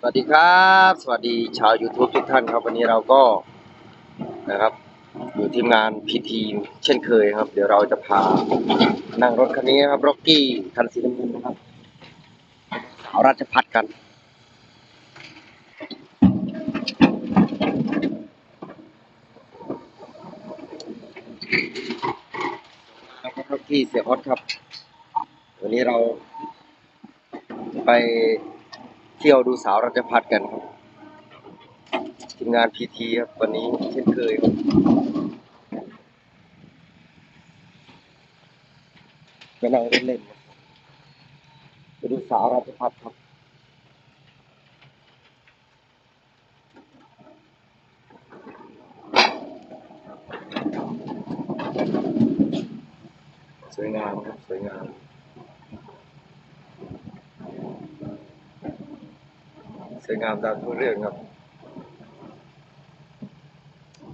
สวัสดีครับ สวัสดีชาว YouTube ทุกท่านครับ วันนี้เราก็นะครับ อยู่ทีมงานพีทีเช่นเคยครับ เดี๋ยวเราจะพานั่งรถคันนี้ครับร็อกกี้คันสีน้ำเงินนะครับสาวราชพัฒกัน ร็อกกี้เสียฮอตครับ วันนี้เราไป เที่ยวดูสาวรัชพัฒกันครับทีมงานพีทีครับวันนี้เช่นเคยครับไปนั่งเล่นๆครับไปดูสาวรัชพัฒครับสวยงามครับสวยงาม วยงามตามทุกเรื่องครับ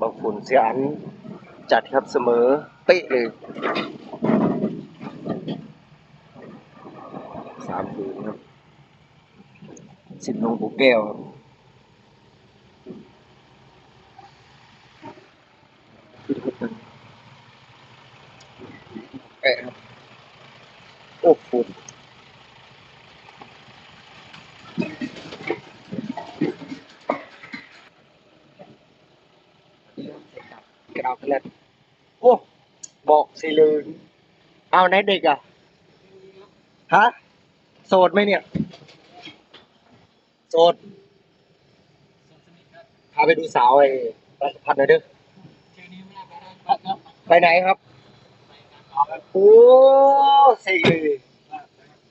บางฝุ่นเสียอันจัดครับเสมอเป๊ะเลยสามผืนครับ สิบลงปูแก้วครับขึ้นรถกันแปะครับ โอ้ฝุ่น กระดาษเล็ดโอ้ บอกสิลืนเอาไหนเด็กอะ ฮะ โสดไหมเนี่ย โสด พาไปดูสาวไอ้รัชพัฒน์หน่อยเด้อไปไหนครับ โอ้สิเลย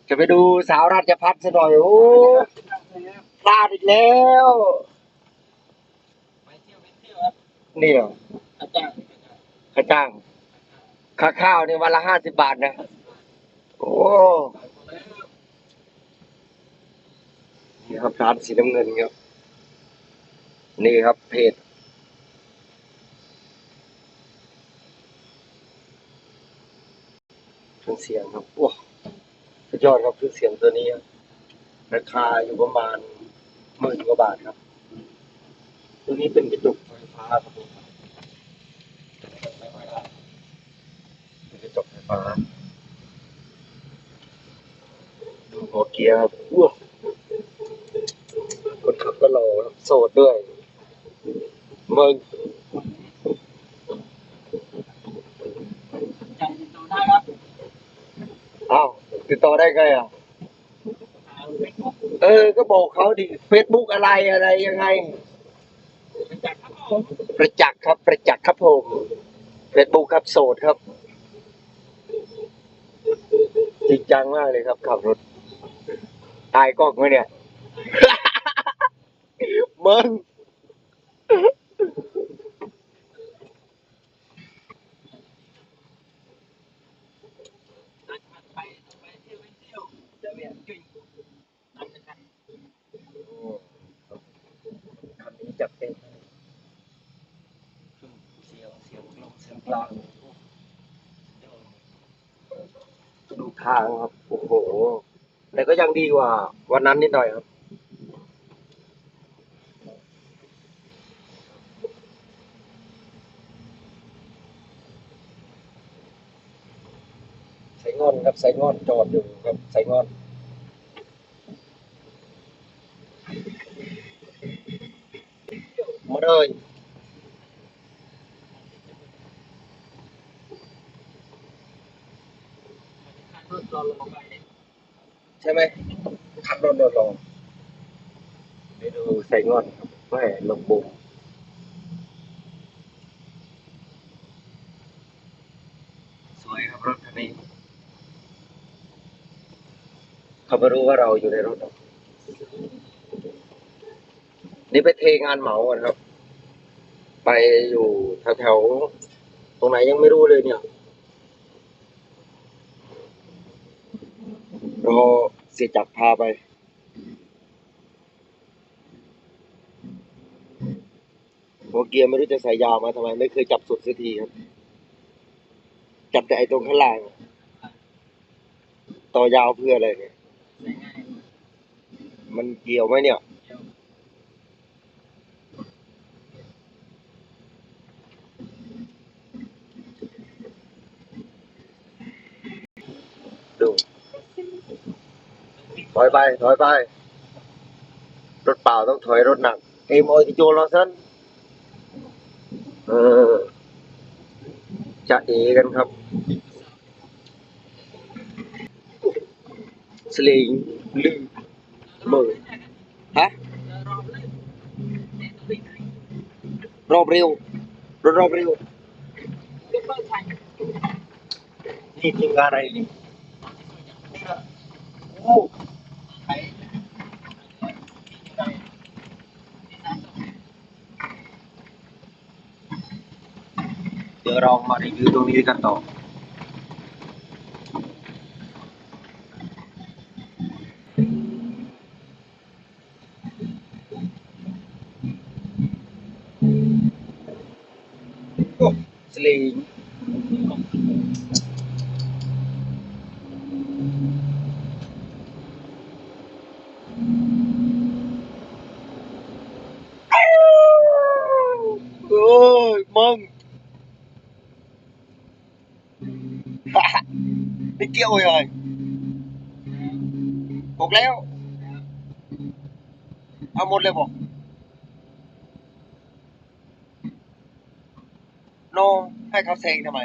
จะไปดูสาวราชพัฒน์ซะหน่อย โอ้พลาดอีกแล้วนี่เหรอค่าจ้าง ค่าข้าวนี่วันละห้าสิบบาทนะ โอ้นี่ครับร้านสีน้ำเงินครับ นี่ครับเพจเครื่องเสียงครับว้าสุดยอดครับเครื่องเสียงตัวนี้ครับราคาอยู่ประมาณหมื่นกว่าบาทครับ ตัวนี้เป็นกระจกไฟฟ้าครับผมเป็นกระจกไฟ้าดูหัวเกียร์ครับว้าคนขับก็หล่อโสดด้วยมึงอ้าวติดต่อได้ไงอะ เออ ก็บอกเขาดิเฟซบุ๊กอะไรอะไรยังไง ประจักษ์ครับ ประจักษ์ครับผมเฟซบุ๊กครับโสดครับ จังมากเลยครับขับรถ ตายกล้องไหมเนี่ย มึง คันนี้จะเป็นเสียงเสียงลงเสียงกลางดูทางครับ โอ้โห แต่ก็ยังดีกว่า วันนั้นนิดหน่อยครับ ใส่งอนครับ ใส่งอนจอดอยู่ครับ ใส่งอนมาเลย ใช่ไหมขับรถรถลงไปดูใส่งอนครับแม่ลงบุมสวยครับรถคันนี้เขาไม่รู้ว่าเราอยู่ในรถหรอกนี่ไปเทงานเหมากันครับ ไปอยู่แถวๆตรงไหนยังไม่รู้เลยเนี่ย รอ เสียจักรพาไปหัวเกียร์ไม่รู้จะใส่ยาวมาทำไม ไม่เคยจับสุดสักทีครับ จับแต่ไอ้ตรงข้างล่าง ต่อยาวเพื่ออะไรเนี่ยมันเกี่ยวไหมเนี่ย เดี๋ยว ไป ถอยไป รถเปล่าต้องถอยรถหนักเอ็มโอติโจรอสันเออจะเอกันครับ สลิงลืมมือฮะรอบเร็วรถรอบเร็วนี่ทีมงานอะไรนี่นี่ละโอ้ ดี๋ยวเรามารีวิวตรงนี้กันต่อ โอ้สลิง โอ้ยมึง ไม่ เกี่ยวเลยบอกแล้ว เอาหมดเลยบอกโนให้เขาเซงทำไม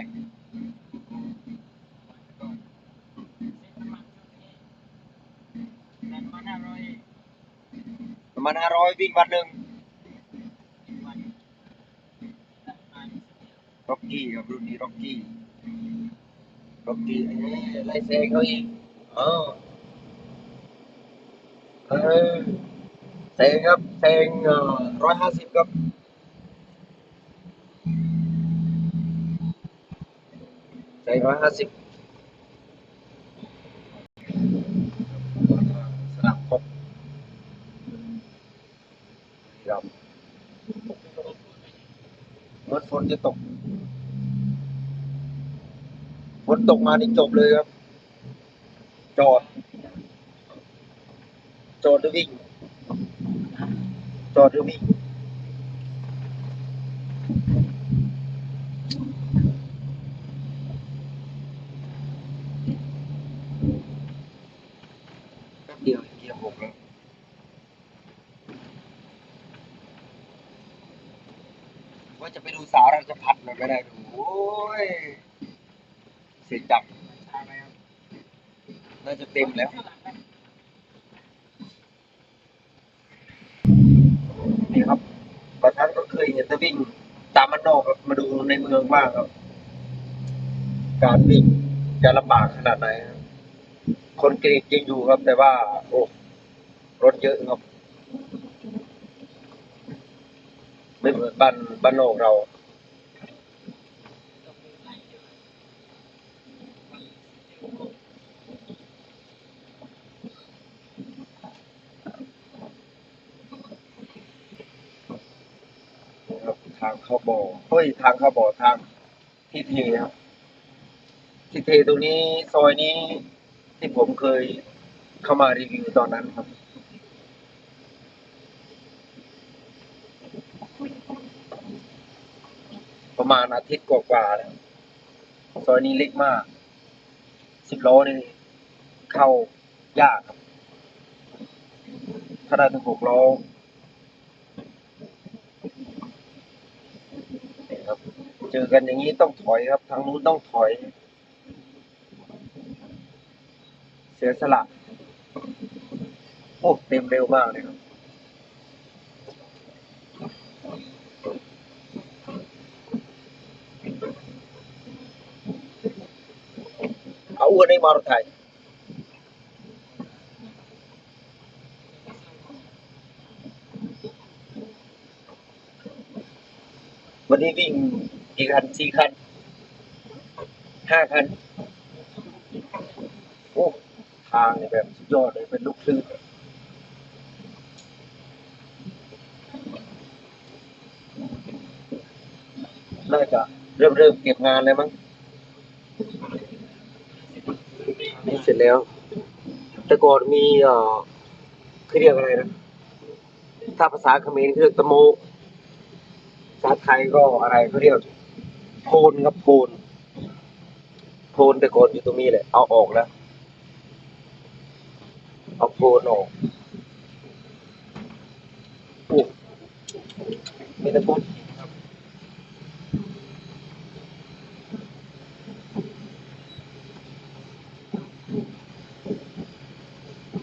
ประมาณห้าร้อยวิ่งวันหนึ่งร็อกกี้ครับรุ่นนี้ร็อกกี้ ร็อกกี้ไล่เซงเขาอีกเออเออเซงครั ฝนตกมานี่จบเลยครับ จอด จอดหรือวิ่ง จอดหรือวิ่งแป๊บเดียวเกียร์หกแล้วว่าจะไปดูสาวราชพัฒน์หน่อยไม่ได้ดูโอ้ย เสียจับน่าจะเต็มแล้วนี่ครับบางครั้งก็เคยเห็นแต่วิ่งตามมันนอกครับมาดูในเมืองบ้างครับ การวิ่งจะลำบากขนาดไหนครับคนกรีดยังอยู่ครับแต่ว่า โอ้รถเยอะครับไม่เหมือนบ้านบ้านนอกเรา ทางเข้าบ่อเฮ้ยทางเข้าบ่อทางที่เทครับที่เทตรงนี้ซอยนี้ที่ผมเคยเข้ามารีวิวตอนนั้นครับ ประมาณอาทิตย์กว่าๆแล้วซอยนี้เล็กมากสิบล้อนี่เข้ายากครับถ้าได้ถึงหกล้อ นี่ครับ เจอกันอย่างนี้ต้องถอยครับ ทางนู้นต้องถอย เสียสละโอ้เต็มเร็วมากเลยครับเอาอ้วนให้มารถไทยวันนี้วิ่ง กี่คันสี่คันห้าคันโอ้ทางเนี่ยแบบสุดยอดเลยเป็นลูกคลื่นน่าจะเริ่มเริ่มเก็บงานเลยมั้งนี่เสร็จแล้ว แต่ก่อนมีเอ่อเขาเรียกอะไรนะ ถ้าภาษาเขมรเรียกตะโมภาษาไทยก็อะไรเขาเรียก โพนครับโพนโพนแต่ก่อนอยู่ตรงนี้แหละ เอาออกแล้ว เอาโพนออกโอ้มีแต่โพนหินครับ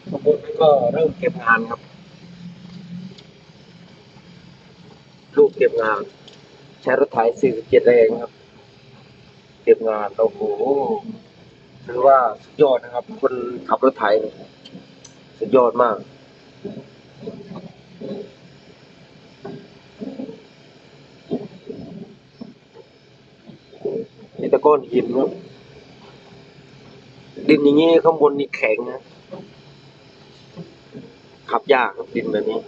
ขบวนก็เริ่มเก็บงานครับ ลูกเก็บงาน ใช้รถไถ47แรงครับเก็บ งานโอ้โหถือว่าสุดยอดนะครับ คนขับรถไถสุดยอดมากนี่ตะก้อนหินครับดินอย่างนี้ข้างบนนี่แข็งนะขับยากครับดินแบบนี้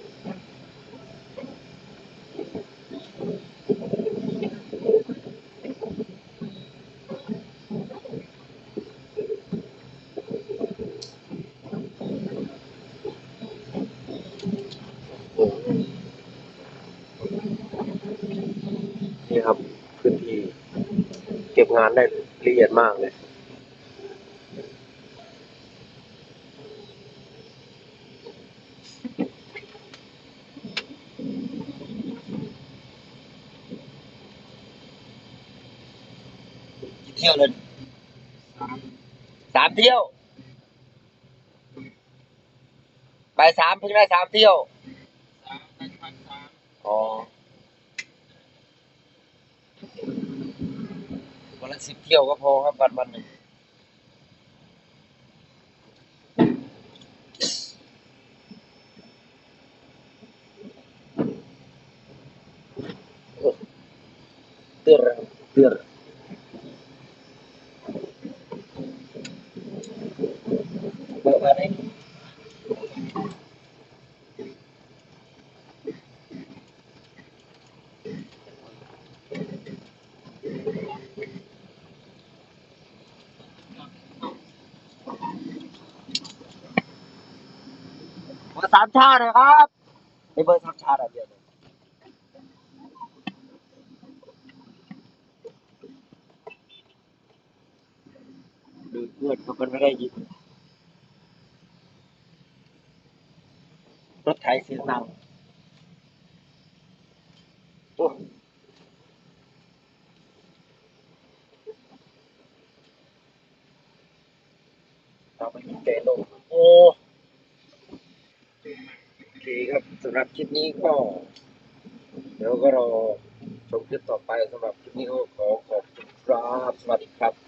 โอ้โหนี่ครับ พื้นที่เก็บ งานได้ละเอียดมากเลยกี่เที่ยวเลยสามเที่ยว ไปสามเพิ่งได้สามเที่ยวอ๋อ วันสิบเที่ยวก็พอครับวันวันหนึ่งเตือนเตือนเบิกมาได้ เบอร์ สามชาตินะครับไอเบอร์สามชาติอะไรเดียวเลยดูเพื่อนเขามันไม่ได้ยินรถไถเสียงดังโอ้เราไปยิงเตะลงโอ้ โอเคครับสำ หรับคลิปนี้ก็ เดี๋ยวก็รอชมคลิปต่อไปสำหรับคลิปนี้ก็ขอขอบคุณครับ สวัสดีครับ